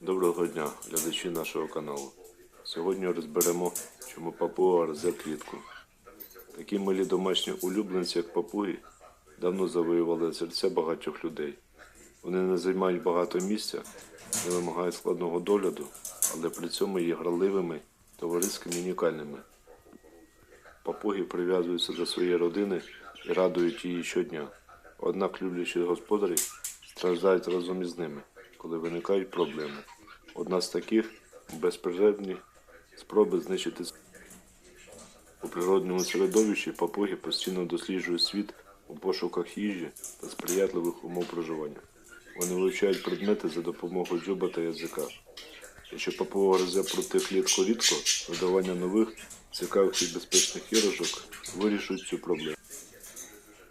Доброго дня, глядачі нашого каналу. Сьогодні розберемо, чому папуга рзе клітку. Такі милі домашні улюбленці, як папуги, давно завоювали серця багатьох людей. Вони не займають багато місця, не вимагають складного догляду, але при цьому є граливими, товариськими і унікальними. Папуги прив'язуються до своєї родини і радують її щодня. Однак люблячі господарі страждають разом із ними, коли виникають проблеми. Одна з таких безперервні спроби знищити у природньому середовищі папуги постійно досліджують світ у пошуках їжі та сприятливих умов проживання. Вони вивчають предмети за допомогою дзьоба та язика. Якщо папуга гризе проти клітку рідко, видавання нових, цікавих і безпечних іграшок вирішують цю проблему.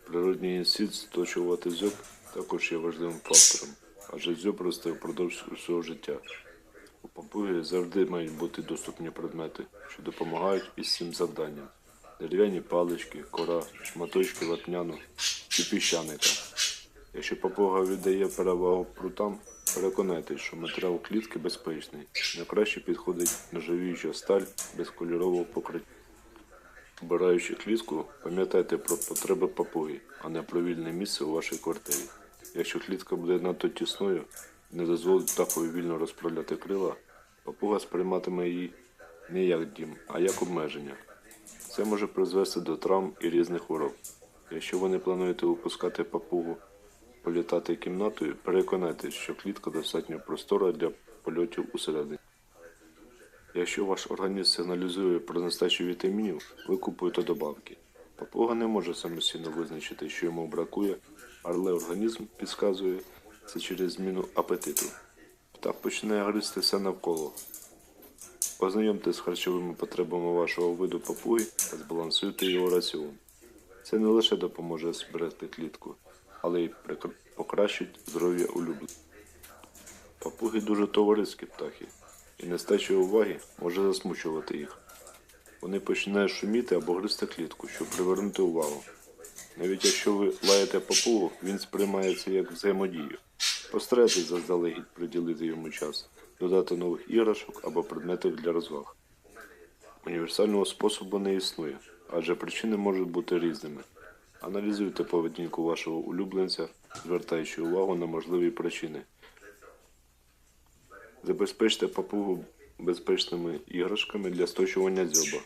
Природній інстинкт сточувати зьоб також є важливим фактором, адже зьоб росте впродовж усього життя. У папуги завжди мають бути доступні предмети, що допомагають із цим завданням. Дерев'яні палички, кора, шматочки вапняну чи піщаника. Якщо папуга віддає перевагу прутам, переконайтесь, що матеріал клітки безпечний. Найкраще підходить нержавіюча сталь без кольорового покриття. Обираючи клітку, пам'ятайте про потреби папуги, а не про вільне місце у вашій квартирі. Якщо клітка буде надто тісною не дозволить птахові вільно розправляти крила, папуга сприйматиме її не як дім, а як обмеження. Це може призвести до травм і різних хвороб. Якщо ви не плануєте випускати папугу політати кімнатою, переконайтесь, що клітка достатньо простора для польотів усередині. Якщо ваш організм сигналізує про нестачу вітамінів, ви купуєте добавки. Папуга не може самостійно визначити, що йому бракує, але організм підказує це через зміну апетиту. Птах починає гризти все навколо. Ознайомтесь з харчовими потребами вашого виду папуги та збалансуйте його раціон. Це не лише допоможе зберегти клітку, але й покращить здоров'я улюбленців. Папуги дуже товариські птахи, і нестача уваги може засмучувати їх. Вони починають шуміти або гризти клітку, щоб привернути увагу. Навіть якщо ви лаєте папугу, він сприймається як взаємодію. Постарайтесь заздалегідь приділити йому час, додати нових іграшок або предметів для розваг. Універсального способу не існує, адже причини можуть бути різними. Аналізуйте поведінку вашого улюбленця, звертаючи увагу на можливі причини. Забезпечте папугу безпечними іграшками для сточування дзьоба.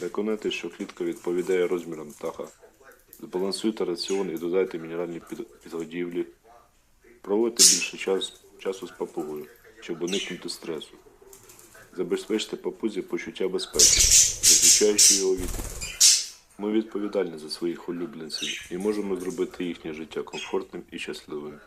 Переконайтесь, що клітка відповідає розмірам птаха. Збалансуйте раціон і додайте мінеральні під- підгодівлі. Проводьте більше час, часу з папугою, щоб уникнути стресу. Забезпечте папузі почуття безпеки, захищаючи його від. Ми відповідальні за своїх улюбленців і можемо зробити їхнє життя комфортним і щасливим.